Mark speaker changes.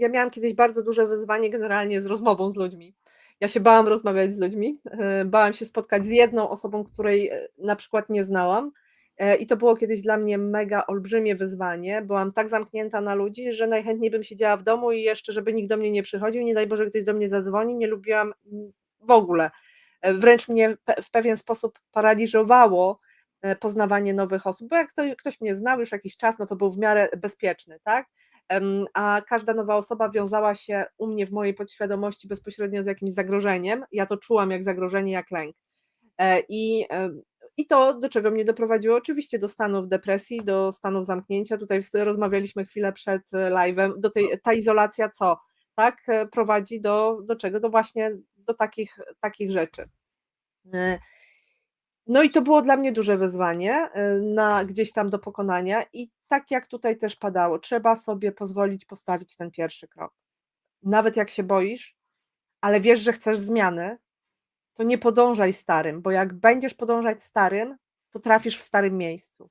Speaker 1: Ja miałam kiedyś bardzo duże wyzwanie generalnie z rozmową z ludźmi. Ja się bałam rozmawiać z ludźmi, e, bałam się spotkać z jedną osobą, której e, na przykład nie znałam. E, I to było kiedyś dla mnie mega olbrzymie wyzwanie. Byłam tak zamknięta na ludzi, że najchętniej bym siedziała w domu i jeszcze, żeby nikt do mnie nie przychodził, nie daj Boże, ktoś do mnie zadzwoni, nie lubiłam mm, w ogóle. Wręcz mnie w pewien sposób paraliżowało poznawanie nowych osób, bo jak ktoś mnie znał już jakiś czas, no to był w miarę bezpieczny, tak? A każda nowa osoba wiązała się u mnie w mojej podświadomości bezpośrednio z jakimś zagrożeniem. Ja to czułam jak zagrożenie, jak lęk. E, I, I to, do czego mnie doprowadziło, oczywiście do stanów depresji, do stanów zamknięcia. Tutaj rozmawialiśmy chwilę przed e, live'em. Do tej, ta izolacja co? Tak, e, prowadzi do, do czego? Do właśnie do takich, takich rzeczy. No i to było dla mnie duże wyzwanie y, na gdzieś tam do pokonania i tak jak tutaj też padało, trzeba sobie pozwolić postawić ten pierwszy krok. Nawet jak się boisz, ale wiesz, że chcesz zmiany, to nie podążaj starym, bo jak będziesz podążać starym, to trafisz w starym miejscu.